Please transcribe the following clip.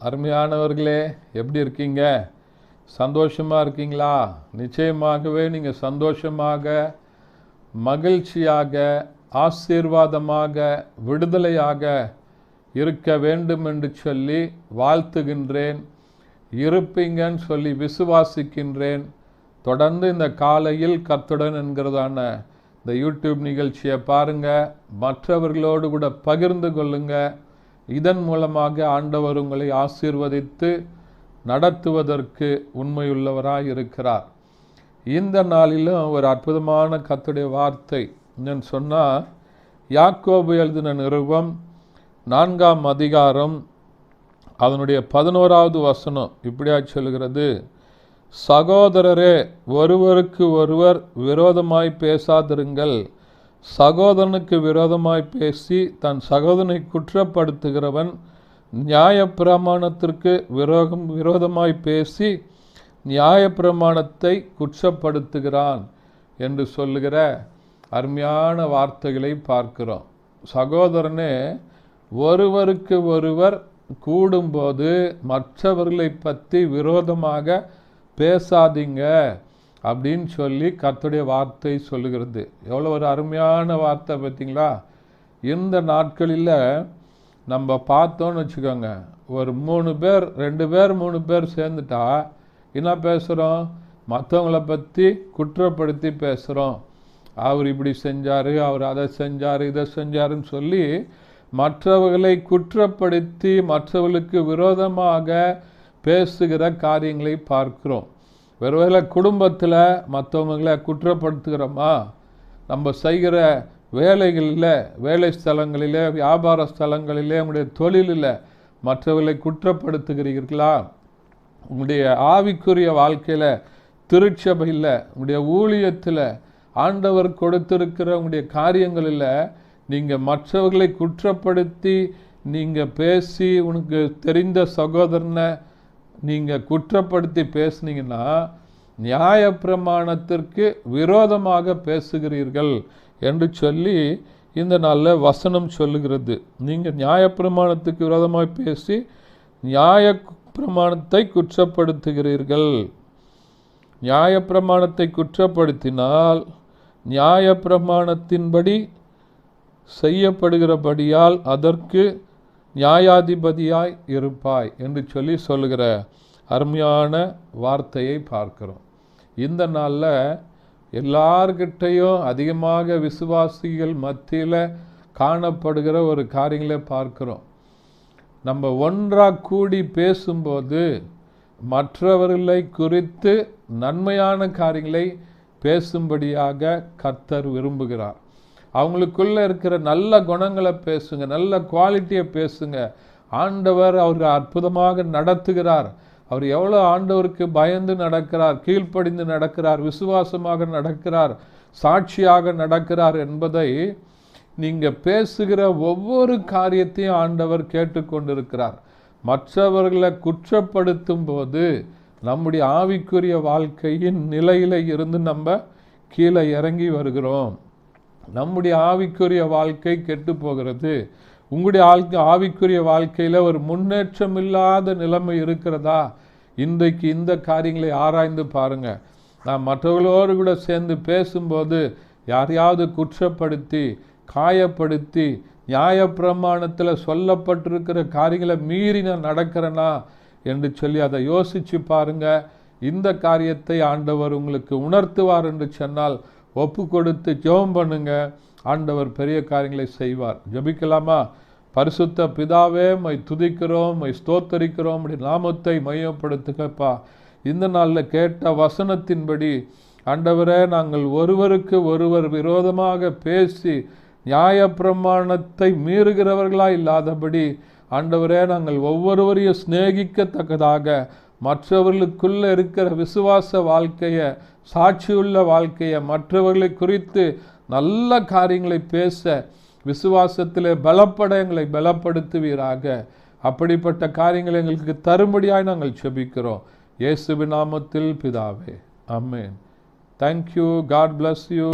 அருமையானவர்களே எப்படி இருக்கீங்க? சந்தோஷமாக இருக்கீங்களா? நிச்சயமாகவே நீங்கள் சந்தோஷமாக மகிழ்ச்சியாக ஆசீர்வாதமாக விடுதலையாக இருக்க வேண்டும் என்று சொல்லி வாழ்த்துகின்றேன். இருப்பீங்கன்னு சொல்லி விசுவாசிக்கின்றேன். தொடர்ந்து இந்த காலையில் கத்துடன் என்கிறதான இந்த யூடியூப் நிகழ்ச்சியை பாருங்கள் மற்றவர்களோடு கூட பகிர்ந்து கொள்ளுங்கள் இதன் மூலமாக ஆண்டவர் உங்களை ஆசீர்வதித்து நடத்துவதற்கு உண்மையுள்ளவராய் இருக்கிறார் இந்த நாளிலும் ஒரு அற்புதமான கத்துடைய வார்த்தை என்னன்னு சொன்னால் யாக்கோபு எழுதின நிருபம் நான்காம் அதிகாரம் அதனுடைய பதினோராவது வசனம் இப்படியா சொல்கிறது சகோதரரே ஒருவருக்கு ஒருவர் விரோதமாய் பேசாதிருங்கள். சகோதரனுக்கு விரோதமாய் பேசி தன் சகோதரனை குற்றப்படுத்துகிறவன் நியாயப்பிரமாணத்திற்கு விரோகம் விரோதமாய் பேசி நியாயப்பிரமாணத்தை குற்றப்படுத்துகிறான் என்று சொல்லுகிற அருமையான வார்த்தைகளை பார்க்கிறோம். சகோதரனே ஒருவருக்கு ஒருவர் கூடும்போது மற்றவர்களை பற்றி விரோதமாக பேசாதீங்க. அப்படின்னு சொல்லி கர்த்துடைய வார்த்தை சொல்லுகிறது. எவ்வளோ ஒரு அருமையான வார்த்தை பார்த்தீங்களா? இந்த நாட்களில் நம்ம பார்த்தோன்னு வச்சுக்கோங்க. ஒரு மூணு பேர் ரெண்டு பேர் மூணு பேர் சேர்ந்துட்டா என்ன பேசுகிறோம் மற்றவங்கள பற்றி குற்றப்படுத்தி பேசுகிறோம் அவர் இப்படி செஞ்சார் அவர் அதை செஞ்சார் இதை செஞ்சாருன்னு சொல்லி மற்றவர்களை குற்றப்படுத்தி மற்றவர்களுக்கு விரோதமாக பேசுகிற காரியங்களை பார்க்கிறோம். ஒருவேளை குடும்பத்தில் மற்றவங்களை குற்றப்படுத்துகிறோமா? நம்ம செய்கிற வேலைகளில் வேலை ஸ்தலங்களிலே வியாபார ஸ்தலங்களிலே உங்களுடைய தொழிலில் மற்றவர்களை குற்றப்படுத்துகிறீர்களா? உங்களுடைய ஆவிக்குரிய வாழ்க்கையில் திருச்சபையில் உங்களுடைய ஊழியத்தில் ஆண்டவர் கொடுத்திருக்கிற உங்களுடைய காரியங்களில் நீங்கள் மற்றவர்களை குற்றப்படுத்தி நீங்கள் பேசி உனக்கு தெரிந்த சகோதரனை நீங்கள் குற்றப்படுத்தி பேசுனீங்கன்னா நியாயப்பிரமாணத்திற்கு விரோதமாக பேசுகிறீர்கள் என்று சொல்லி இந்த நாளில் வசனம் சொல்லுகிறது. நீங்கள் நியாயப்பிரமாணத்துக்கு விரோதமாக பேசி நியாய பிரமாணத்தை குற்றப்படுத்துகிறீர்கள். நியாயப்பிரமாணத்தை குற்றப்படுத்தினால் நியாயப்பிரமாணத்தின்படி செய்யப்படுகிறபடியால் அதற்கு நியாயாதிபதியாய் இருப்பாய் என்று சொல்லி சொல்லுகிற அருமையான வார்த்தையை பார்க்கிறோம். இந்த நாளில் எல்லார்கிட்டையும் அதிகமாக விசுவாசிகள் மத்தியில் காணப்படுகிற ஒரு காரியங்களை பார்க்கிறோம். நம்ம ஒன்றாக கூடி பேசும்போது மற்றவர்களை குறித்து நன்மையான காரியங்களை பேசும்படியாக கர்த்தர் விரும்புகிறார். அவங்களுக்குள்ளே இருக்கிற நல்ல குணங்களை பேசுங்க நல்ல குவாலிட்டியை பேசுங்க. ஆண்டவர் அவர் அற்புதமாக நடத்துகிறார். அவர் எவ்வளோ ஆண்டவருக்கு பயந்து நடக்கிறார் கீழ்ப்படிந்து நடக்கிறார் விசுவாசமாக நடக்கிறார் சாட்சியாக நடக்கிறார் என்பதை நீங்கள் பேசுகிற ஒவ்வொரு காரியத்தையும் ஆண்டவர் கேட்டுக்கொண்டிருக்கிறார். மற்றவர்களை குற்றப்படுத்தும் போது நம்முடைய ஆவிக்குரிய வாழ்க்கையின் நிலையில் இருந்து நம்ம கீழே இறங்கி வருகிறோம். நம்முடைய ஆவிக்குரிய வாழ்க்கை கெட்டு போகிறது. உங்களுடைய ஆழ்க்கை ஆவிக்குரிய வாழ்க்கையில் ஒரு முன்னேற்றம் இல்லாத நிலைமை இருக்கிறதா? இன்றைக்கு இந்த காரியங்களை ஆராய்ந்து பாருங்கள் நான் மற்றவர்களோடு கூட சேர்ந்து பேசும்போது யாரையாவது குற்றப்படுத்தி காயப்படுத்தி நியாயப்பிரமாணத்தில் சொல்லப்பட்டிருக்கிற காரியங்களை மீறி நான் நடக்கிறேனா என்று சொல்லி அதை யோசித்து பாருங்கள் இந்த காரியத்தை ஆண்டவர் உங்களுக்கு உணர்த்துவார் என்று சொன்னால் ஒப்பு கொடுத்து ஜெபம் பண்ணுங்க. ஆண்டவர் பெரிய காரியங்களை செய்வார். ஜபிக்கலாமா? பரிசுத்த பிதாவே மை துதிக்கிறோம் மை ஸ்தோத்தரிக்கிறோம். அப்படி நாமத்தை மையப்படுத்துக்கப்பா இந்த நாளில் கேட்ட வசனத்தின்படி ஆண்டவரே நாங்கள் ஒருவருக்கு ஒருவர் விரோதமாக பேசி நியாயப்பிரமாணத்தை மீறுகிறவர்களாக இல்லாதபடி ஆண்டவரே நாங்கள் ஒவ்வொருவரையும் சிநேகிக்கத்தக்கதாக மற்றவர்களுக்குள்ளே இருக்கிற விசுவாச வாழ்க்கையை சாட்சியுள்ள வாழ்க்கையை மற்றவர்களை குறித்து நல்ல காரியங்களை பேச விசுவாசத்தில் பலப்பட எங்களை பலப்படுத்துவீராக. அப்படிப்பட்ட காரியங்களை எங்களுக்கு தரும்படியாக நாங்கள் செபிக்கிறோம் இயேசுவின் நாமத்தில் பிதாவே. Amen thank you God bless you